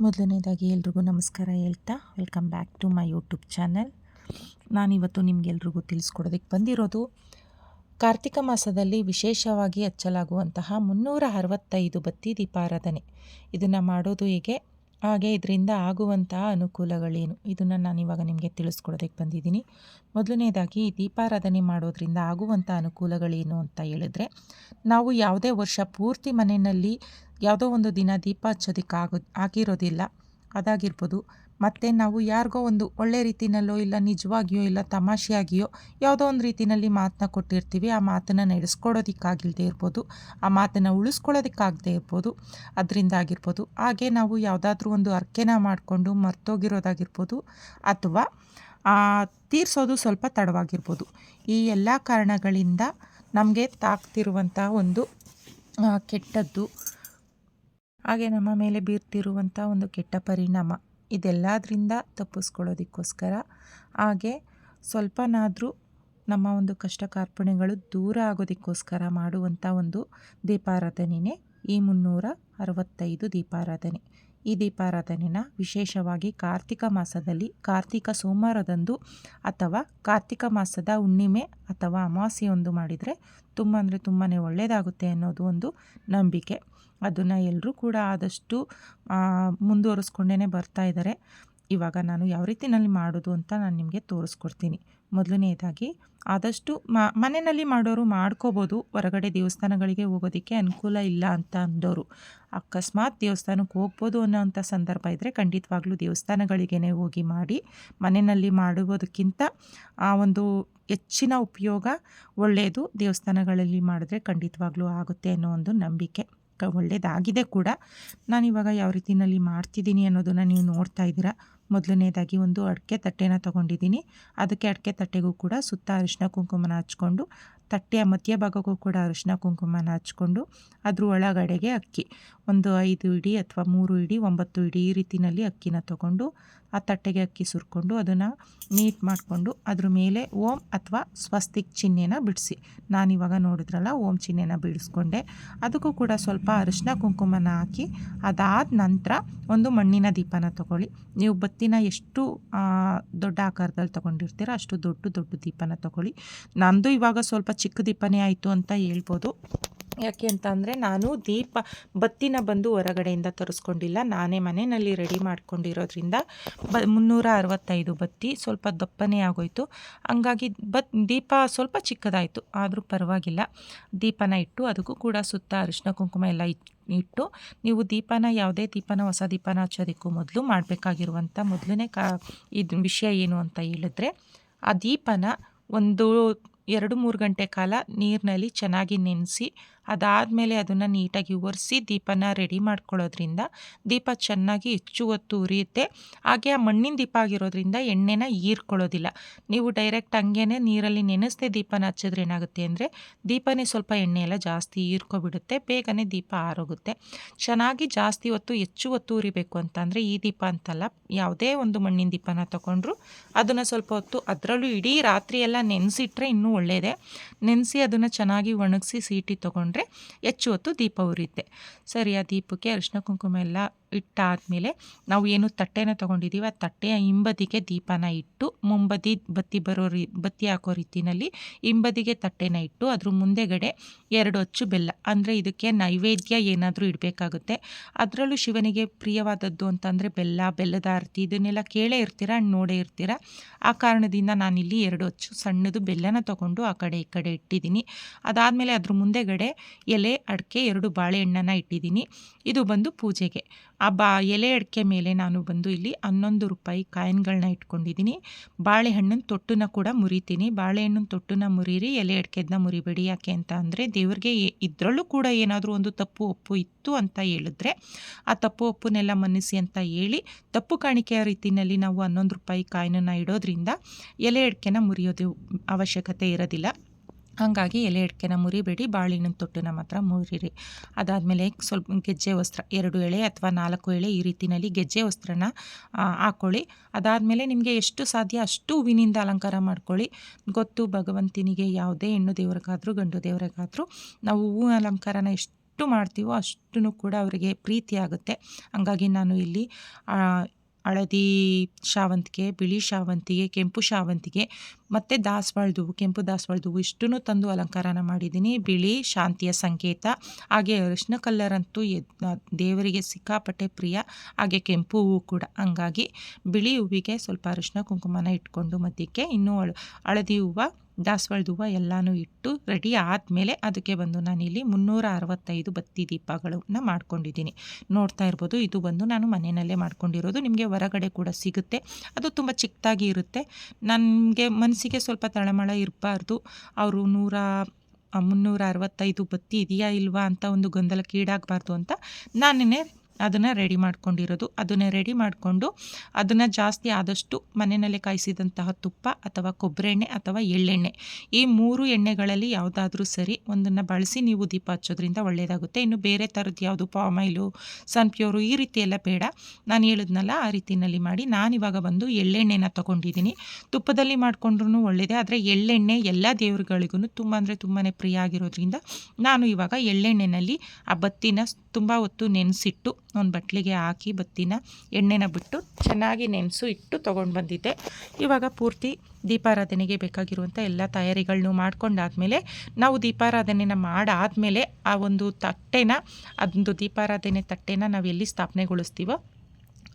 ಮೊದಲನೇದಾಗಿ ಎಲ್ರಿಗೂ ನಮಸ್ಕಾರ ಹೇಳ್ತಾ welcome back to my YouTube channel ನಾನಿವತ್ತು ನಿಮಗೆಲ್ರಿಗೂ ತಿಳಿಸ್ಕೊಡೋದಕ್ಕೆ ಬಂದಿರೋದು, ಕಾರ್ತಿಕ ಮಾಸದಲ್ಲಿ ವಿಶೇಷವಾಗಿ ಹಚ್ಚಲಾಗುವಂತಹ ಮುನ್ನೂರ ಅರವತ್ತೈದು ಬತ್ತಿ ದೀಪಾರಾಧನೆ. ಇದನ್ನು ಮಾಡೋದು ಹೇಗೆ? ಹಾಗೆ ಇದರಿಂದ ಆಗುವಂತಹ ಅನುಕೂಲಗಳೇನು? ಇದನ್ನು ನಾನು ಇವಾಗ ನಿಮಗೆ ತಿಳಿಸ್ಕೊಡೋದಕ್ಕೆ ಬಂದಿದ್ದೀನಿ. ಮೊದಲನೇದಾಗಿ ದೀಪಾರಾಧನೆ ಮಾಡೋದ್ರಿಂದ ಆಗುವಂಥ ಅನುಕೂಲಗಳೇನು ಅಂತ ಹೇಳಿದ್ರೆ, ನಾವು ಯಾವುದೇ ವರ್ಷ ಪೂರ್ತಿ ಮನೆಯಲ್ಲಿ ಯಾವುದೋ ಒಂದು ದಿನ ದೀಪ ಹಚ್ಚೋದಕ್ಕೆ ಆಗೋ, ಆಗಿರೋದಿಲ್ಲ. ಅದಾಗಿರ್ಬೋದು ಮತ್ತು ನಾವು ಯಾರಿಗೋ ಒಂದು ಒಳ್ಳೆ ರೀತಿಯಲ್ಲೋ ಇಲ್ಲ ನಿಜವಾಗಿಯೋ ಇಲ್ಲ ತಮಾಷೆಯಾಗಿಯೋ ಯಾವುದೋ ಒಂದು ರೀತಿಯಲ್ಲಿ ಮಾತನ್ನ ಕೊಟ್ಟಿರ್ತೀವಿ, ಆ ಮಾತನ್ನು ನಡೆಸ್ಕೊಡೋದಕ್ಕಾಗಿಲ್ಲದೆ ಇರ್ಬೋದು, ಆ ಮಾತನ್ನು ಉಳಿಸ್ಕೊಳ್ಳೋದಕ್ಕಾಗದೇ ಇರ್ಬೋದು, ಅದರಿಂದ ಆಗಿರ್ಬೋದು, ಹಾಗೆ ನಾವು ಯಾವುದಾದ್ರೂ ಒಂದು ಅರ್ಕೆನ ಮಾಡಿಕೊಂಡು ಮರ್ತೋಗಿರೋದಾಗಿರ್ಬೋದು ಅಥವಾ ತೀರಿಸೋದು ಸ್ವಲ್ಪ ತಡವಾಗಿರ್ಬೋದು. ಈ ಎಲ್ಲ ಕಾರಣಗಳಿಂದ ನಮಗೆ ತಾಕ್ತಿರುವಂಥ ಒಂದು ಕೆಟ್ಟದ್ದು, ಹಾಗೆ ನಮ್ಮ ಮೇಲೆ ಬೀರ್ತಿರುವಂಥ ಒಂದು ಕೆಟ್ಟ ಪರಿಣಾಮ. ಇದೆಲ್ಲದರಿಂದ ತಪ್ಪಿಸ್ಕೊಳ್ಳೋದಕ್ಕೋಸ್ಕರ. ಹಾಗೆ ಸ್ವಲ್ಪನಾದರೂ ನಮ್ಮ ಒಂದು ಕಷ್ಟ ಕಾರ್ಪಣ್ಯಗಳು ದೂರ ಆಗೋದಕ್ಕೋಸ್ಕರ ಮಾಡುವಂಥ ಒಂದು ದೀಪಾರಾಧನೆಯೇ ಈ ಮುನ್ನೂರ ಅರವತ್ತೈದು ದೀಪಾರಾಧನೆ. ಈ ದೀಪಾರಾಧನೆನ ವಿಶೇಷವಾಗಿ ಕಾರ್ತಿಕ ಮಾಸದಲ್ಲಿ ಕಾರ್ತಿಕ ಸೋಮವಾರದಂದು ಅಥವಾ ಕಾರ್ತಿಕ ಮಾಸದ ಹುಣ್ಣಿಮೆ ಅಥವಾ ಅಮಾವಾಸ್ಯೆಯೊಂದು ಮಾಡಿದರೆ ತುಂಬ ಅಂದರೆ ತುಂಬಾ ಒಳ್ಳೆಯದಾಗುತ್ತೆ ಅನ್ನೋದು ಒಂದು ನಂಬಿಕೆ. ಅದನ್ನು ಎಲ್ಲರೂ ಕೂಡ ಆದಷ್ಟು ಮುಂದುವರಿಸ್ಕೊಂಡೇ ಬರ್ತಾ ಇದ್ದಾರೆ ಇವಾಗ ನಾನು ಯಾವ ರೀತಿನಲ್ಲಿ ಮಾಡೋದು ಅಂತ ನಾನು ನಿಮಗೆ ತೋರಿಸ್ಕೊಡ್ತೀನಿ. ಮೊದಲನೇದಾಗಿ, ಆದಷ್ಟು ಮನೆಯಲ್ಲಿ ಮಾಡೋರು ಮಾಡ್ಕೋಬೋದು. ಹೊರಗಡೆ ದೇವಸ್ಥಾನಗಳಿಗೆ ಹೋಗೋದಕ್ಕೆ ಅನುಕೂಲ ಇಲ್ಲ ಅಂತ ಅಂದವರು ಅಕಸ್ಮಾತ್ ದೇವಸ್ಥಾನಕ್ಕೆ ಹೋಗ್ಬೋದು ಅನ್ನೋವಂಥ ಸಂದರ್ಭ ಇದ್ದರೆ ಖಂಡಿತವಾಗ್ಲೂ ದೇವಸ್ಥಾನಗಳಿಗೇ ಹೋಗಿ ಮಾಡಿ, ಮನೆಯಲ್ಲಿ ಮಾಡುವುದಕ್ಕಿಂತ ಆ ಒಂದು ಹೆಚ್ಚಿನ ಉಪಯೋಗ ಒಳ್ಳೆಯದು ದೇವಸ್ಥಾನಗಳಲ್ಲಿ ಮಾಡಿದ್ರೆ ಖಂಡಿತವಾಗ್ಲೂ ಆಗುತ್ತೆ ಅನ್ನೋ ಒಂದು ನಂಬಿಕೆ. ಒಳ್ಳೆಯದಾಗಿದೆ ಕೂಡ. ನಾನಿವಾಗ ಯಾವ ರೀತಿಯಲ್ಲಿ ಮಾಡ್ತಿದ್ದೀನಿ ಅನ್ನೋದನ್ನು ನೀವು ನೋಡ್ತಾ ಇದ್ದೀರಾ. ಮೊದಲನೇದಾಗಿ ಒಂದು ಅಡಿಕೆ ತಟ್ಟೆನ ತೊಗೊಂಡಿದ್ದೀನಿ. ಅದಕ್ಕೆ ಅಡಿಕೆ ತಟ್ಟೆಗೂ ಕೂಡ ಸುತ್ತ ಅರಿಶಿನ ಕುಂಕುಮನ ಹಚ್ಕೊಂಡು ತಟ್ಟೆಯ ಮಧ್ಯಭಾಗಕ್ಕೂ ಕೂಡ ಅರಿಶಿನ ಕುಂಕುಮನ ಹಚ್ಕೊಂಡು ಅದ್ರ ಒಳಗಡೆಗೆ ಅಕ್ಕಿ. ಒಂದು ಐದು ಇಡಿ ಅಥವಾ ಮೂರು ಇಡಿ, ಒಂಬತ್ತು ಇಡಿ ಈ ರೀತಿಯಲ್ಲಿ ಅಕ್ಕಿನ ತಗೊಂಡು ಆ ತಟ್ಟೆಗೆ ಅಕ್ಕಿ ಸುರ್ಕೊಂಡು ಅದನ್ನು ನೀಟ್ ಮಾಡಿಕೊಂಡು ಅದ್ರ ಮೇಲೆ ಓಂ ಅಥವಾ ಸ್ವಸ್ತಿಕ್ ಚಿಹ್ನೆನ ಬಿಡಿಸಿ. ನಾನಿವಾಗ ನೋಡಿದ್ರಲ್ಲ ಓಂ ಚಿಹ್ನೆನ ಬಿಡಿಸ್ಕೊಂಡೆ. ಅದಕ್ಕೂ ಕೂಡ ಸ್ವಲ್ಪ ಅರಿಶಿನ ಕುಂಕುಮನ ಹಾಕಿ ಅದಾದ ನಂತರ ಒಂದು ಮಣ್ಣಿನ ದೀಪನ ತಗೊಳ್ಳಿ. ನೀವು ಬತ್ತಿನ ಎಷ್ಟು ದೊಡ್ಡ ಆಕಾರದಲ್ಲಿ ತೊಗೊಂಡಿರ್ತೀರ ಅಷ್ಟು ದೊಡ್ಡ ದೊಡ್ಡ ದೀಪನ ತಗೊಳ್ಳಿ. ನಂದು ಇವಾಗ ಸ್ವಲ್ಪ ಚಿಕ್ಕ ದೀಪನೇ ಆಯಿತು ಅಂತ ಹೇಳ್ಬೋದು. ಯಾಕೆ ಅಂತ ಅಂದರೆ ನಾನು ದೀಪ ಬತ್ತಿನ ಬಂದು ಹೊರಗಡೆಯಿಂದ ತರಿಸ್ಕೊಂಡಿಲ್ಲ. ನಾನೇ ಮನೆಯಲ್ಲಿ ರೆಡಿ ಮಾಡ್ಕೊಂಡಿರೋದ್ರಿಂದ ಬ ಮುನ್ನೂರ ಅರವತ್ತೈದು ಬತ್ತಿ ಸ್ವಲ್ಪ ದಪ್ಪನೇ ಆಗೋಯ್ತು. ಹಂಗಾಗಿ ಬತ್ ದೀಪ ಸ್ವಲ್ಪ ಚಿಕ್ಕದಾಯಿತು, ಆದರೂ ಪರವಾಗಿಲ್ಲ. ದೀಪನ ಇಟ್ಟು ಅದಕ್ಕೂ ಕೂಡ ಸುತ್ತ ಅರಿಶಿನ, ಕುಂಕುಮ ಎಲ್ಲ ಇಟ್ಟು ನೀವು ದೀಪನ, ಯಾವುದೇ ದೀಪನ, ಹೊಸ ದೀಪನ ಹಚ್ಚೋದಕ್ಕೂ ಮೊದಲು ಮಾಡಬೇಕಾಗಿರುವಂಥ ಮೊದಲನೇ ಕಾ, ಇದು ವಿಷಯ ಏನು ಅಂತ ಹೇಳಿದ್ರೆ ಆ ದೀಪನ ಒಂದು ಎರಡು ಮೂರು ಗಂಟೆ ಕಾಲ ನೀರಿನಲ್ಲಿ ಚೆನ್ನಾಗಿ ನೆನೆಸಿ ಅದಾದಮೇಲೆ ಅದನ್ನು ನೀಟಾಗಿ ಒರೆಸಿ ದೀಪನ ರೆಡಿ ಮಾಡ್ಕೊಳ್ಳೋದ್ರಿಂದ ದೀಪ ಚೆನ್ನಾಗಿ ಹೆಚ್ಚು ಹೊತ್ತು ಉರಿಯುತ್ತೆ. ಹಾಗೆ ಆ ಮಣ್ಣಿನ ದೀಪ ಆಗಿರೋದ್ರಿಂದ ಎಣ್ಣೆನ ಹೀರ್ಕೊಳ್ಳೋದಿಲ್ಲ. ನೀವು ಡೈರೆಕ್ಟ್ ಹಂಗೇ ನೀರಲ್ಲಿ ನೆನೆಸದೆ ದೀಪನ ಹಚ್ಚಿದ್ರೆ ಏನಾಗುತ್ತೆ ಅಂದರೆ ದೀಪನೇ ಸ್ವಲ್ಪ ಎಣ್ಣೆ ಎಲ್ಲ ಜಾಸ್ತಿ ಹೀರ್ಕೊಬಿಡುತ್ತೆ, ಬೇಗನೆ ದೀಪ ಆರೋಗುತ್ತೆ ಚೆನ್ನಾಗಿ ಜಾಸ್ತಿ ಹೊತ್ತು ಹೆಚ್ಚು ಹೊತ್ತು ಉರಿಬೇಕು ಅಂತಂದರೆ ಈ ದೀಪ ಅಂತಲ್ಲ, ಯಾವುದೇ ಒಂದು ಮಣ್ಣಿನ ದೀಪನ ತಗೊಂಡ್ರು ಅದನ್ನು ಸ್ವಲ್ಪ ಹೊತ್ತು ಅದರಲ್ಲೂ ಇಡೀ ರಾತ್ರಿ ಎಲ್ಲ ನೆನೆಸಿಟ್ರೆ ಇನ್ನೂ ಒಳ್ಳೆಯದೇ ನೆನೆಸಿ ಅದನ್ನು ಚೆನ್ನಾಗಿ ಒಣಗಿಸಿ ಸೀಟಿ ತೊಗೊಂಡ್ರೆ ಹೆಚ್ಚು ಹೊತ್ತು ದೀಪ ಉರಿಯುತ್ತೆ. ಸರಿ ಆ ದೀಪಕ್ಕೆ ಅರಿಶಿನ ಕುಂಕುಮ ಎಲ್ಲ ಇಟ್ಟಾದಮೇಲೆ ನಾವು ಏನು ತಟ್ಟೆನ ತೊಗೊಂಡಿದ್ದೀವಿ ಆ ತಟ್ಟೆಯ ಹಿಂಬದಿಗೆ ದೀಪನ ಇಟ್ಟು, ಮುಂಬದಿ ಬತ್ತಿ ಬರೋ ರೀ, ಬತ್ತಿ ಹಾಕೋ ರೀತಿಯಲ್ಲಿ ಹಿಂಬದಿಗೆ ತಟ್ಟೆನ ಇಟ್ಟು, ಅದ್ರ ಮುಂದೆಗಡೆ ಎರಡು ಅಚ್ಚು ಬೆಲ್ಲ, ಅಂದರೆ ಇದಕ್ಕೆ ನೈವೇದ್ಯ ಏನಾದರೂ ಇಡಬೇಕಾಗುತ್ತೆ. ಅದರಲ್ಲೂ ಶಿವನಿಗೆ ಪ್ರಿಯವಾದದ್ದು ಅಂತಂದರೆ ಬೆಲ್ಲ, ಬೆಲ್ಲದ ಆರತಿ, ಇದನ್ನೆಲ್ಲ ಕೇಳೇ ಇರ್ತೀರ, ನೋಡೇ ಇರ್ತೀರ? ಆ ಕಾರಣದಿಂದ ನಾನಿಲ್ಲಿ ಎರಡು ಅಚ್ಚು ಸಣ್ಣದು ಬೆಲ್ಲನ ತೊಗೊಂಡು ಆ ಕಡೆ ಈ ಕಡೆ ಇಟ್ಟಿದ್ದೀನಿ. ಅದಾದಮೇಲೆ ಅದ್ರ ಮುಂದೆಗಡೆ ಎಲೆ, ಅಡಿಕೆ, ಎರಡು ಬಾಳೆಹಣ್ಣನ್ನು ಇಟ್ಟಿದ್ದೀನಿ. ಇದು ಬಂದು ಪೂಜೆಗೆ. ಆ ಬಾ ಎಲೆ ಅಡಿಕೆ ಮೇಲೆ ನಾನು ಬಂದು ಇಲ್ಲಿ ಹನ್ನೊಂದು ರೂಪಾಯಿ ಕಾಯಿನ್ಗಳನ್ನ ಇಟ್ಕೊಂಡಿದ್ದೀನಿ. ಬಾಳೆಹಣ್ಣಿನ ತೊಟ್ಟನ್ನ ಕೂಡ ಮುರಿತೀನಿ. ಬಾಳೆಹಣ್ಣಿನ ತೊಟ್ಟನ್ನ ಮುರಿರಿ, ಎಲೆ ಅಡಿಕೆದನ್ನ ಮುರಿಬೇಡಿ. ಯಾಕೆ ಅಂತ ಅಂದರೆ ದೇವ್ರಿಗೆ ಇದರಲ್ಲೂ ಕೂಡ ಏನಾದರೂ ಒಂದು ತಪ್ಪು ಒಪ್ಪು ಇತ್ತು ಅಂತ ಹೇಳಿದ್ರೆ ಆ ತಪ್ಪು ಒಪ್ಪನ್ನೆಲ್ಲ ಮನ್ನಿಸಿ ಅಂತ ಹೇಳಿ ತಪ್ಪು ಕಾಣಿಕೆಯ ರೀತಿಯಲ್ಲಿ ನಾವು ಹನ್ನೊಂದು ರೂಪಾಯಿ ಕಾಯಿನನ್ನು ಇಡೋದ್ರಿಂದ ಎಲೆ ಅಡಿಕೆನ ಮುರಿಯೋದು ಅವಶ್ಯಕತೆ ಇರೋದಿಲ್ಲ. ಹಾಗಾಗಿ ಎಲೆ ಅಡಿಕೆನ ಮುರಿಬೇಡಿ, ಬಾಳಿನ ತೊಟ್ಟಿನ ಮಾತ್ರ ಮುರಿರಿ. ಅದಾದಮೇಲೆ ಸ್ವಲ್ಪ ಗೆಜ್ಜೆ ವಸ್ತ್ರ, ಎರಡು ಎಳೆ ಅಥವಾ ನಾಲ್ಕು ಎಳೆ ಈ ರೀತಿಯಲ್ಲಿ ಗೆಜ್ಜೆ ವಸ್ತ್ರನ ಹಾಕ್ಕೊಳ್ಳಿ ಅದಾದಮೇಲೆ ನಿಮಗೆ ಎಷ್ಟು ಸಾಧ್ಯ ಅಷ್ಟು ಹೂವಿನಿಂದ ಅಲಂಕಾರ ಮಾಡ್ಕೊಳ್ಳಿ. ಗೊತ್ತು, ಭಗವಂತನಿಗೆ ಯಾವುದೇ ಹೆಣ್ಣು ದೇವರಿಗಾದರೂ, ಗಂಡು ದೇವರಿಗಾದರೂ ನಾವು ಹೂವು ಅಲಂಕಾರನ ಎಷ್ಟು ಎಷ್ಟು ಮಾಡ್ತೀವೋ ಅಷ್ಟು ಕೂಡ ಅವರಿಗೆ ಪ್ರೀತಿ ಆಗುತ್ತೆ. ಹಂಗಾಗಿ ನಾನು ಇಲ್ಲಿ ಹಳದಿ ಶಾವಂತಿಗೆ, ಬಿಳಿ ಶಾವಂತಿಗೆ, ಕೆಂಪು ಶಾವಂತಿಗೆ ಮತ್ತು ದಾಸವಾಳದ ಕೆಂಪು ದಾಸವಾಳದ ಹೂವು ಇಷ್ಟನ್ನು ತಂದು ಅಲಂಕಾರನ ಮಾಡಿದ್ದೀನಿ. ಬಿಳಿ, ಶಾಂತಿಯ ಸಂಕೇತ. ಹಾಗೆ ಅರಿಶಿನ ಕಲ್ಲರ್ ಅಂತೂ ದೇವರಿಗೆ ಸಿಕ್ಕಾಪಟ್ಟೆ ಪ್ರಿಯ. ಹಾಗೆ ಕೆಂಪು ಹೂವು ಕೂಡ. ಹಂಗಾಗಿ ಬಿಳಿ ಹೂವಿಗೆ ಸ್ವಲ್ಪ ಅರಿಶಿನ ಕುಂಕುಮನ ಇಟ್ಕೊಂಡು ಮಧ್ಯಕ್ಕೆ ಇನ್ನೂ ಹಳದಿ ಹೂವು ದಾಸವಾಳದ ಹೂವು ಎಲ್ಲನೂ ಇಟ್ಟು ರೆಡಿ ಆದಮೇಲೆ ಅದಕ್ಕೆ ಬಂದು ನಾನಿಲ್ಲಿ ಮುನ್ನೂರ ಅರವತ್ತೈದು ಬತ್ತಿ ದೀಪಗಳನ್ನ ಮಾಡ್ಕೊಂಡಿದ್ದೀನಿ. ನೋಡ್ತಾ ಇರ್ಬೋದು, ಇದು ಬಂದು ನಾನು ಮನೆಯಲ್ಲೇ ಮಾಡ್ಕೊಂಡಿರೋದು. ನಿಮಗೆ ಹೊರಗಡೆ ಕೂಡ ಸಿಗುತ್ತೆ. ಅದು ತುಂಬ ಚಿಕ್ಕದಾಗಿ ಇರುತ್ತೆ. ನನಗೆ ಮನಸ್ಸಿಗೆ ಸ್ವಲ್ಪ ತಳಮಳ ಇರಬಾರ್ದು. ಅವರು ನೂರ, ಮುನ್ನೂರ ಅರವತ್ತೈದು ಬತ್ತಿ ಇದೆಯಾ ಇಲ್ವಾ ಅಂತ ಒಂದು ಗೊಂದಲಕ್ಕೀಡಾಗಬಾರ್ದು ಅಂತ ನಾನೇ ಅದನ್ನು ರೆಡಿ ಮಾಡ್ಕೊಂಡಿರೋದು. ಅದನ್ನು ರೆಡಿ ಮಾಡಿಕೊಂಡು ಅದನ್ನು ಜಾಸ್ತಿ ಆದಷ್ಟು ಮನೆಯಲ್ಲೇ ಕಾಯಿಸಿದಂತಹ ತುಪ್ಪ ಅಥವಾ ಕೊಬ್ಬರೆಣ್ಣೆ ಅಥವಾ ಎಳ್ಳೆಣ್ಣೆ. ಈ ಮೂರು ಎಣ್ಣೆಗಳಲ್ಲಿ ಯಾವುದಾದ್ರೂ ಸರಿ ಒಂದನ್ನು ಬಳಸಿ ನೀವು ದೀಪ ಹಚ್ಚೋದ್ರಿಂದ ಒಳ್ಳೆಯದಾಗುತ್ತೆ ಇನ್ನು ಬೇರೆ ಥರದ್ದು ಯಾವುದು ಪಾಮೈಲು ಸನ್ಪ್ಯೂರು ಈ ರೀತಿ ಎಲ್ಲ ಬೇಡ. ನಾನು ಹೇಳಿದ್ನಲ್ಲ, ಆ ರೀತಿಯಲ್ಲಿ ಮಾಡಿ. ನಾನಿವಾಗ ಬಂದು ಎಳ್ಳೆಣ್ಣೆನ ತೊಗೊಂಡಿದ್ದೀನಿ. ತುಪ್ಪದಲ್ಲಿ ಮಾಡಿಕೊಂಡ್ರೂ ಒಳ್ಳೆಯದೇ ಆದರೆ ಎಳ್ಳೆಣ್ಣೆ ಎಲ್ಲ ದೇವರುಗಳಿಗೂ ತುಂಬ ಅಂದರೆ ತುಂಬಾ ಪ್ರಿಯ ಆಗಿರೋದ್ರಿಂದ ನಾನು ಇವಾಗ ಎಳ್ಳೆಣ್ಣೆನಲ್ಲಿ ಆ ಬತ್ತಿನ ತುಂಬ ಹೊತ್ತು ನೆನೆಸಿಟ್ಟು ಒಂದು ಬಟ್ಲಿಗೆ ಹಾಕಿ ಬತ್ತಿನ ಎಣ್ಣೆನ ಬಿಟ್ಟು ಚೆನ್ನಾಗಿ ನೆನೆಸು ಇಟ್ಟು ತೊಗೊಂಡು ಬಂದಿದ್ದೆ. ಇವಾಗ ಪೂರ್ತಿ ದೀಪಾರಾಧನೆಗೆ ಬೇಕಾಗಿರುವಂಥ ಎಲ್ಲ ತಯಾರಿಗಳನ್ನೂ ಮಾಡ್ಕೊಂಡಾದಮೇಲೆ ನಾವು ದೀಪಾರಾಧನೆನ ಮಾಡಾದಮೇಲೆ ಆ ಒಂದು ತಟ್ಟೆನ, ಅದೊಂದು ದೀಪಾರಾಧನೆ ತಟ್ಟೆನ ನಾವು ಎಲ್ಲಿ ಸ್ಥಾಪನೆಗೊಳಿಸ್ತೀವೋ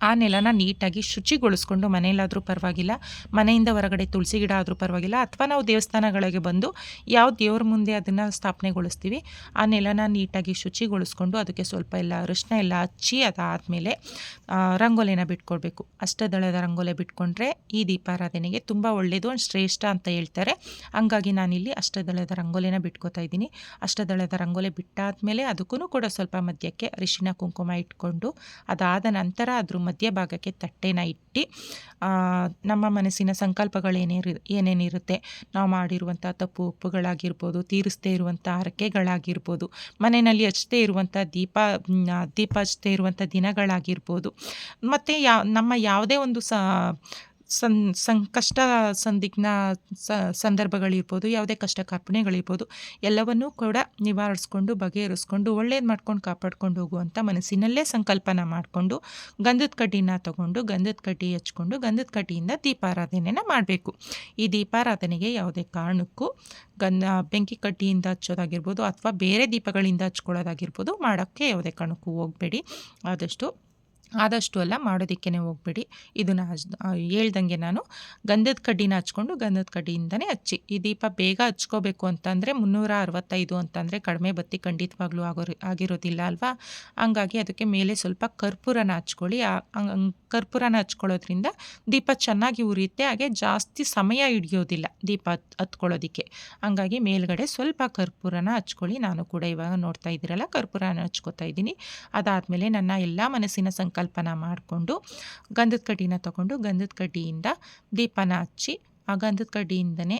ಆ ನೆಲನ ನೀಟಾಗಿ ಶುಚಿಗೊಳಿಸ್ಕೊಂಡು ಮನೆಯಲ್ಲಾದರೂ ಪರವಾಗಿಲ್ಲ, ಮನೆಯಿಂದ ಹೊರಗಡೆ ತುಳಸಿ ಗಿಡ ಆದರೂ ಪರವಾಗಿಲ್ಲ, ಅಥವಾ ನಾವು ದೇವಸ್ಥಾನಗಳಿಗೆ ಬಂದು ಯಾವ ದೇವ್ರ ಮುಂದೆ ಅದನ್ನು ಸ್ಥಾಪನೆಗೊಳಿಸ್ತೀವಿ, ಆ ನೆಲನ ನೀಟಾಗಿ ಶುಚಿಗೊಳಿಸ್ಕೊಂಡು ಅದಕ್ಕೆ ಸ್ವಲ್ಪ ಎಲ್ಲ ಅರಿಶಿನ ಎಲ್ಲ ಹಚ್ಚಿ ಅದಾದಮೇಲೆ ರಂಗೋಲಿನ ಬಿಟ್ಕೊಡ್ಬೇಕು. ಅಷ್ಟದಳದ ರಂಗೋಲೆ ಬಿಟ್ಕೊಂಡ್ರೆ ಈ ದೀಪಾರಾಧನೆಗೆ ತುಂಬ ಒಳ್ಳೆಯದು ಒಂದು ಶ್ರೇಷ್ಠ ಅಂತ ಹೇಳ್ತಾರೆ. ಹಂಗಾಗಿ ನಾನಿಲ್ಲಿ ಅಷ್ಟದಳದ ರಂಗೋಲಿನ ಬಿಟ್ಕೋತಾ ಇದ್ದೀನಿ. ಅಷ್ಟದಳದ ರಂಗೋಲೆ ಬಿಟ್ಟಾದಮೇಲೆ ಅದಕ್ಕೂ ಕೂಡ ಸ್ವಲ್ಪ ಮಧ್ಯಕ್ಕೆ ಅರಿಶಿನ ಕುಂಕುಮ ಇಟ್ಕೊಂಡು ಅದಾದ ನಂತರ ಅದ್ರ ಮಧ್ಯಭಾಗಕ್ಕೆ ತಟ್ಟೆನ ಇಟ್ಟು ನಮ್ಮ ಮನಸ್ಸಿನ ಸಂಕಲ್ಪಗಳೇನೇರಿ, ಏನೇನಿರುತ್ತೆ, ನಾವು ಮಾಡಿರುವಂಥ ತಪ್ಪು ಉಪ್ಪುಗಳಾಗಿರ್ಬೋದು ತೀರಿಸದೇ ಇರುವಂಥ ಹರಕೆಗಳಾಗಿರ್ಬೋದು, ಮನೆಯಲ್ಲಿ ಹಚ್ಚದೇ ಇರುವಂಥ ದೀಪ ದೀಪ ಹಚ್ಚದೇ ಇರುವಂಥ ದಿನಗಳಾಗಿರ್ಬೋದು, ಮತ್ತು ಯಾ, ನಮ್ಮ ಯಾವುದೇ ಒಂದು ಸ ಸಂ ಕಷ್ಟ ಸಂದಿಗ್ನ ಸಂದರ್ಭಗಳಿರ್ಬೋದು, ಯಾವುದೇ ಕಷ್ಟ ಕಾರ್ಪಣೆಗಳಿರ್ಬೋದು ಎಲ್ಲವನ್ನೂ ಕೂಡ ನಿವಾರಿಸ್ಕೊಂಡು, ಬಗೆಹರಿಸ್ಕೊಂಡು, ಒಳ್ಳೇದು ಮಾಡ್ಕೊಂಡು ಕಾಪಾಡ್ಕೊಂಡು ಹೋಗುವಂಥ ಮನಸ್ಸಿನಲ್ಲೇ ಸಂಕಲ್ಪನ ಮಾಡಿಕೊಂಡು, ಗಂಧದ ಕಡ್ಡಿನ ತಗೊಂಡು, ಗಂಧದ ಕಡ್ಡಿ ಹಚ್ಕೊಂಡು, ಗಂಧದ ಕಡ್ಡಿಯಿಂದ ದೀಪಾರಾಧನೆನ ಮಾಡಬೇಕು. ಈ ದೀಪಾರಾಧನೆಗೆ ಯಾವುದೇ ಕಾರಣಕ್ಕೂ ಗಂಧ, ಬೆಂಕಿ ಕಡ್ಡಿಯಿಂದ ಹಚ್ಚೋದಾಗಿರ್ಬೋದು, ಅಥವಾ ಬೇರೆ ದೀಪಗಳಿಂದ ಹಚ್ಕೊಳ್ಳೋದಾಗಿರ್ಬೋದು, ಮಾಡೋಕ್ಕೆ ಯಾವುದೇ ಕಾರಣಕ್ಕೂ ಹೋಗಬೇಡಿ. ಆದಷ್ಟು ಆದಷ್ಟು ಎಲ್ಲ ಮಾಡೋದಕ್ಕೇ ಹೋಗಬೇಡಿ. ಇದನ್ನು ಹೇಳ್ದಂಗೆ ನಾನು ಗಂಧದ ಕಡ್ಡಿನ ಹಚ್ಕೊಂಡು ಗಂಧದ ಕಡ್ಡಿಯಿಂದನೇ ಹಚ್ಚಿ. ಈ ದೀಪ ಬೇಗ ಹಚ್ಕೋಬೇಕು ಅಂತಂದರೆ ಮುನ್ನೂರ ಅರವತ್ತೈದು ಅಂತಂದರೆ ಕಡಿಮೆ ಬತ್ತಿ ಖಂಡಿತವಾಗ್ಲೂ ಆಗೋ ಆಗಿರೋದಿಲ್ಲ ಅಲ್ವಾ? ಹಂಗಾಗಿ ಅದಕ್ಕೆ ಮೇಲೆ ಸ್ವಲ್ಪ ಕರ್ಪೂರನ ಹಚ್ಕೊಳ್ಳಿ. ಕರ್ಪೂರನ ಹಚ್ಕೊಳ್ಳೋದ್ರಿಂದ ದೀಪ ಚೆನ್ನಾಗಿ ಉರಿಯುತ್ತೆ. ಹಾಗೆ ಜಾಸ್ತಿ ಸಮಯ ಹಿಡಿಯೋದಿಲ್ಲ ದೀಪ ಹತ್ಕೊಳ್ಳೋದಕ್ಕೆ. ಹಂಗಾಗಿ ಮೇಲ್ಗಡೆ ಸ್ವಲ್ಪ ಕರ್ಪೂರನ ಹಚ್ಕೊಳ್ಳಿ. ನಾನು ಕೂಡ ಇವಾಗ ನೋಡ್ತಾ ಇದ್ದೀರಲ್ಲ, ಕರ್ಪೂರನ ಹಚ್ಕೋತಾ ಇದ್ದೀನಿ. ಅದಾದಮೇಲೆ ನನ್ನ ಎಲ್ಲ ಮನಸ್ಸಿನ ಸಂಕಲ್ಪ ಕಲ್ಪನಾ ಮಾಡಿಕೊಂಡು ಗಂಧದ ಕಡ್ಡಿನ ತಗೊಂಡು ಗಂಧದ ಕಡ್ಡಿಯಿಂದ ದೀಪನ ಹಚ್ಚಿ ಆ ಗಂಧದ ಕಡ್ಡಿಯಿಂದನೇ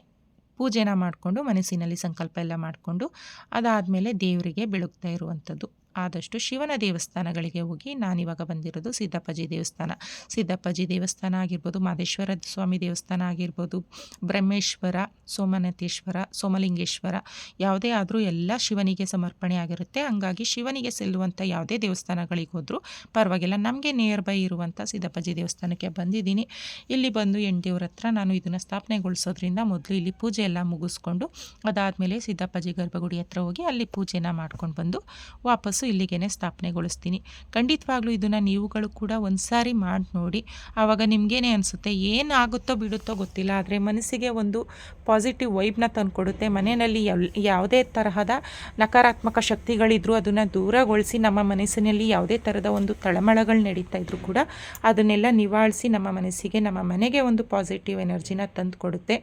ಪೂಜೆನ ಮಾಡಿಕೊಂಡು ಮನಸ್ಸಿನಲ್ಲಿ ಸಂಕಲ್ಪ ಎಲ್ಲ ಮಾಡಿಕೊಂಡು ಅದಾದಮೇಲೆ ದೇವರಿಗೆ ಬೆಳಗ್ತಾ ಇರುವಂಥದ್ದು. ಆದಷ್ಟು ಶಿವನ ದೇವಸ್ಥಾನಗಳಿಗೆ ಹೋಗಿ ನಾನಿವಾಗ ಬಂದಿರೋದು ಸಿದ್ದಪ್ಪಾಜಿ ದೇವಸ್ಥಾನ. ಸಿದ್ದಪ್ಪಾಜಿ ದೇವಸ್ಥಾನ ಆಗಿರ್ಬೋದು, ಮಾದೇಶ್ವರ ಸ್ವಾಮಿ ದೇವಸ್ಥಾನ ಆಗಿರ್ಬೋದು, ಬ್ರಹ್ಮೇಶ್ವರ, ಸೋಮನಾಥೇಶ್ವರ, ಸೋಮಲಿಂಗೇಶ್ವರ, ಯಾವುದೇ ಆದರೂ ಎಲ್ಲ ಶಿವನಿಗೆ ಸಮರ್ಪಣೆ ಆಗಿರುತ್ತೆ. ಹಂಗಾಗಿ ಶಿವನಿಗೆ ಸೆಲ್ಲುವಂಥ ಯಾವುದೇ ದೇವಸ್ಥಾನಗಳಿಗೆ ಹೋದರೂ ಪರವಾಗಿಲ್ಲ. ನಮಗೆ ನಿಯರ್ ಬೈ ಇರುವಂಥ ಸಿದ್ದಪ್ಪಾಜಿ ದೇವಸ್ಥಾನಕ್ಕೆ ಬಂದಿದ್ದೀನಿ. ಇಲ್ಲಿ ಬಂದು ದೇವ್ರ ಹತ್ರ ನಾನು ಇದನ್ನು ಸ್ಥಾಪನೆಗೊಳಿಸೋದ್ರಿಂದ ಮೊದಲು ಇಲ್ಲಿ ಪೂಜೆ ಎಲ್ಲ ಮುಗಿಸ್ಕೊಂಡು ಅದಾದಮೇಲೆ ಸಿದ್ದಪ್ಪಾಜಿ ಗರ್ಭಗುಡಿ ಹತ್ರ ಹೋಗಿ ಅಲ್ಲಿ ಪೂಜೆನ ಮಾಡ್ಕೊಂಡು ಬಂದು ವಾಪಸ್ಸು ಇಲ್ಲಿಗೆ ಸ್ಥಾಪನೆಗೊಳಿಸ್ತೀನಿ. ಖಂಡಿತವಾಗ್ಲೂ ಇದನ್ನು ನೀವುಗಳು ಕೂಡ ಒಂದು ಸಾರಿ ಮಾಡಿ ನೋಡಿ. ಆವಾಗ ನಿಮಗೇನೆ ಅನಿಸುತ್ತೆ, ಏನಾಗುತ್ತೋ ಬಿಡುತ್ತೋ ಗೊತ್ತಿಲ್ಲ. ಆದರೆ ಮನಸ್ಸಿಗೆ ಒಂದು ಪಾಸಿಟಿವ್ ವೈಬ್ನ ತಂದುಕೊಡುತ್ತೆ. ಮನೆಯಲ್ಲಿ ಯಾವುದೇ ತರಹದ ನಕಾರಾತ್ಮಕ ಶಕ್ತಿಗಳಿದ್ರೂ ಅದನ್ನು ದೂರಗೊಳಿಸಿ ನಮ್ಮ ಮನಸ್ಸಿನಲ್ಲಿ ಯಾವುದೇ ಥರದ ಒಂದು ತಳಮಳಗಳು ನಡೀತಾ ಇದ್ರೂ ಕೂಡ ಅದನ್ನೆಲ್ಲ ನಿವಾಳಿಸಿ ನಮ್ಮ ಮನಸ್ಸಿಗೆ, ನಮ್ಮ ಮನೆಗೆ ಒಂದು ಪಾಸಿಟಿವ್ ಎನರ್ಜಿನ ತಂದು ಕೊಡುತ್ತೆ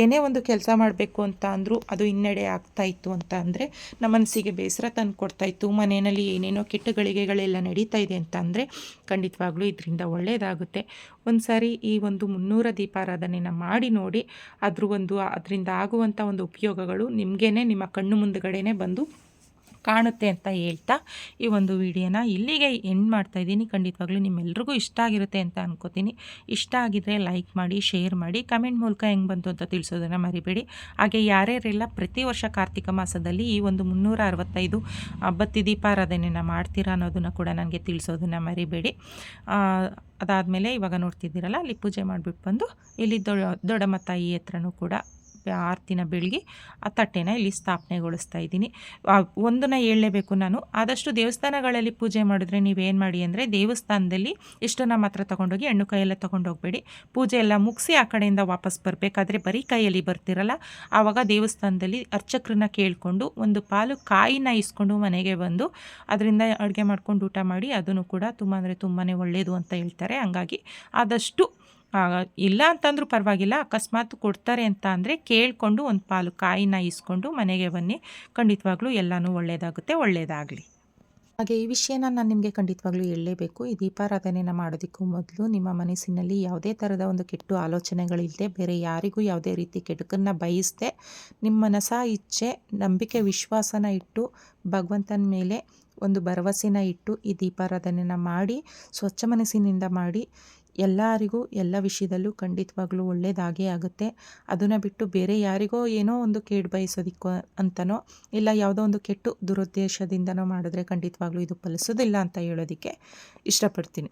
ಏನೇ ಒಂದು ಕೆಲಸ ಮಾಡಬೇಕು ಅಂತ ಅಂದರೂ ಅದು ಹಿನ್ನಡೆ ಆಗ್ತಾ ಇತ್ತು ಅಂತ ಅಂದರೆ ನಮ್ಮ ಮನಸ್ಸಿಗೆ ಬೇಸರ ತಂದು ಕೊಡ್ತಾ ಇತ್ತು ಮನೆಯಲ್ಲಿ ಏನೇನೋ ಕೆಟ್ಟ ಗಳಿಗೆಗಳೆಲ್ಲ ನಡೀತಾ ಇದೆ ಅಂತ ಖಂಡಿತವಾಗ್ಲೂ ಇದರಿಂದ ಒಳ್ಳೆಯದಾಗುತ್ತೆ ಒಂದು ಸಾರಿ ಈ ಒಂದು ಮುನ್ನೂರ ದೀಪಾರಾಧನೆನ ಮಾಡಿ ನೋಡಿ, ಅದ್ರ ಒಂದು, ಅದರಿಂದ ಆಗುವಂಥ ಒಂದು ಉಪಯೋಗಗಳು ನಿಮಗೇನೆ ನಿಮ್ಮ ಕಣ್ಣು ಮುಂದುಗಡೆನೇ ಬಂದು ಕಾಣುತ್ತೆ ಅಂತ ಹೇಳ್ತಾ ಈ ಒಂದು ವಿಡಿಯೋನ ಇಲ್ಲಿಗೆ ಎಂಡ್ ಮಾಡ್ತಾ ಇದ್ದೀನಿ. ಖಂಡಿತವಾಗ್ಲೂ ನಿಮ್ಮೆಲ್ರಿಗೂ ಇಷ್ಟ ಆಗಿರುತ್ತೆ ಅಂತ ಅನ್ಕೋತೀನಿ. ಇಷ್ಟ ಆಗಿದ್ರೆ ಲೈಕ್ ಮಾಡಿ ಶೇರ್ ಮಾಡಿ ಕಮೆಂಟ್ ಮೂಲಕ ಹೆಂಗೆ ಬಂತು ಅಂತ ತಿಳಿಸೋದನ್ನು ಮರಿಬೇಡಿ. ಹಾಗೆ ಯಾರ್ಯಾರೆಲ್ಲ ಪ್ರತಿ ವರ್ಷ ಕಾರ್ತಿಕ ಮಾಸದಲ್ಲಿ ಈ ಒಂದು ಮುನ್ನೂರ ಅರವತ್ತೈದು ಬತ್ತಿ ದೀಪಾರಾಧನೆಯನ್ನು ಮಾಡ್ತೀರಾ ಅನ್ನೋದನ್ನು ಕೂಡ ನನಗೆ ತಿಳಿಸೋದನ್ನು ಮರಿಬೇಡಿ. ಅದಾದಮೇಲೆ ಇವಾಗ ನೋಡ್ತಿದ್ದೀರಲ್ಲ, ಅಲ್ಲಿ ಪೂಜೆ ಮಾಡಿಬಿಟ್ಟು ಬಂದು ಇಲ್ಲಿ ದೊಡ್ಡ ದೊಡ್ಡಮ್ಮ ತಾಯಿ ಹತ್ರನೂ ಕೂಡ ಆರತಿನ ಬೆಳಗಿ ಆ ತಟ್ಟೆನ ಇಲ್ಲಿ ಸ್ಥಾಪನೆಗೊಳಿಸ್ತಾ ಇದ್ದೀನಿ. ಒಂದನ್ನ ಹೇಳಲೇಬೇಕು ನಾನು. ಆದಷ್ಟು ದೇವಸ್ಥಾನಗಳಲ್ಲಿ ಪೂಜೆ ಮಾಡಿದ್ರೆ ನೀವೇನು ಮಾಡಿ ಅಂದರೆ ದೇವಸ್ಥಾನದಲ್ಲಿ ಇಷ್ಟನ್ನು ಮಾತ್ರ ತೊಗೊಂಡೋಗಿ ಹೆಣ್ಣು ಕೈಯೆಲ್ಲ ತೊಗೊಂಡೋಗ್ಬೇಡಿ. ಪೂಜೆ ಎಲ್ಲ ಮುಗಿಸಿ ಆ ಕಡೆಯಿಂದ ವಾಪಸ್ ಬರಬೇಕಾದ್ರೆ ಬರೀ ಕೈಯಲ್ಲಿ ಬರ್ತಿರಲ್ಲ. ಆವಾಗ ದೇವಸ್ಥಾನದಲ್ಲಿ ಅರ್ಚಕರನ್ನ ಕೇಳಿಕೊಂಡು ಒಂದು ಪಾಲು ಕಾಯಿನ ಇಸ್ಕೊಂಡು ಮನೆಗೆ ಬಂದು ಅದರಿಂದ ಅಡುಗೆ ಮಾಡ್ಕೊಂಡು ಊಟ ಮಾಡಿ ಅದನ್ನು ಕೂಡ ತುಂಬ ಅಂದರೆ ತುಂಬಾ ಒಳ್ಳೆಯದು ಅಂತ ಹೇಳ್ತಾರೆ. ಹಂಗಾಗಿ ಆದಷ್ಟು ಇಲ್ಲ ಅಂತಂದ್ರೂ ಪರವಾಗಿಲ್ಲ, ಅಕಸ್ಮಾತ್ ಕೊಡ್ತಾರೆ ಅಂತ ಅಂದರೆ ಕೇಳಿಕೊಂಡು ಒಂದು ಪಾಲು ಕಾಯಿನ ಇಸ್ಕೊಂಡು ಮನೆಗೆ ಬನ್ನಿ. ಖಂಡಿತವಾಗ್ಲೂ ಎಲ್ಲನೂ ಒಳ್ಳೆಯದಾಗುತ್ತೆ ಒಳ್ಳೆಯದಾಗಲಿ ಹಾಗೆ ಈ ವಿಷಯನ ನಾನು ನಿಮಗೆ ಖಂಡಿತವಾಗ್ಲೂ ಹೇಳಲೇಬೇಕು. ಈ ದೀಪಾರಾಧನೆನ ಮಾಡೋದಕ್ಕೂ ಮೊದಲು ನಿಮ್ಮ ಮನಸ್ಸಿನಲ್ಲಿ ಯಾವುದೇ ಥರದ ಒಂದು ಕೆಟ್ಟು ಆಲೋಚನೆಗಳಿಲ್ಲದೆ ಬೇರೆ ಯಾರಿಗೂ ಯಾವುದೇ ರೀತಿ ಕೆಡುಕನ್ನು ಬಯಸದೆ ನಿಮ್ಮ ಮನಸ ಇಚ್ಛೆ, ನಂಬಿಕೆ, ವಿಶ್ವಾಸನ ಇಟ್ಟು, ಭಗವಂತನ ಮೇಲೆ ಒಂದು ಭರವಸೆನ ಇಟ್ಟು ಈ ದೀಪಾರಾಧನೆನ ಮಾಡಿ, ಸ್ವಚ್ಛ ಮನಸ್ಸಿನಿಂದ ಮಾಡಿ ಎಲ್ಲರಿಗೂ, ಎಲ್ಲ ವಿಷಯದಲ್ಲೂ ಖಂಡಿತವಾಗ್ಲೂ ಒಳ್ಳೆಯದಾಗೇ ಆಗುತ್ತೆ. ಅದನ್ನು ಬಿಟ್ಟು ಬೇರೆ ಯಾರಿಗೋ ಏನೋ ಒಂದು ಕೇಡು ಬಯಸೋದಿಕ್ಕೋ ಅಂತನೋ, ಇಲ್ಲ ಯಾವುದೋ ಒಂದು ಕೆಟ್ಟು ದುರುದ್ದೇಶದಿಂದನೋ ಮಾಡಿದ್ರೆ ಖಂಡಿತವಾಗ್ಲೂ ಇದು ಫಲಿಸೋದಿಲ್ಲ ಅಂತ ಹೇಳೋದಕ್ಕೆ ಇಷ್ಟಪಡ್ತೀನಿ.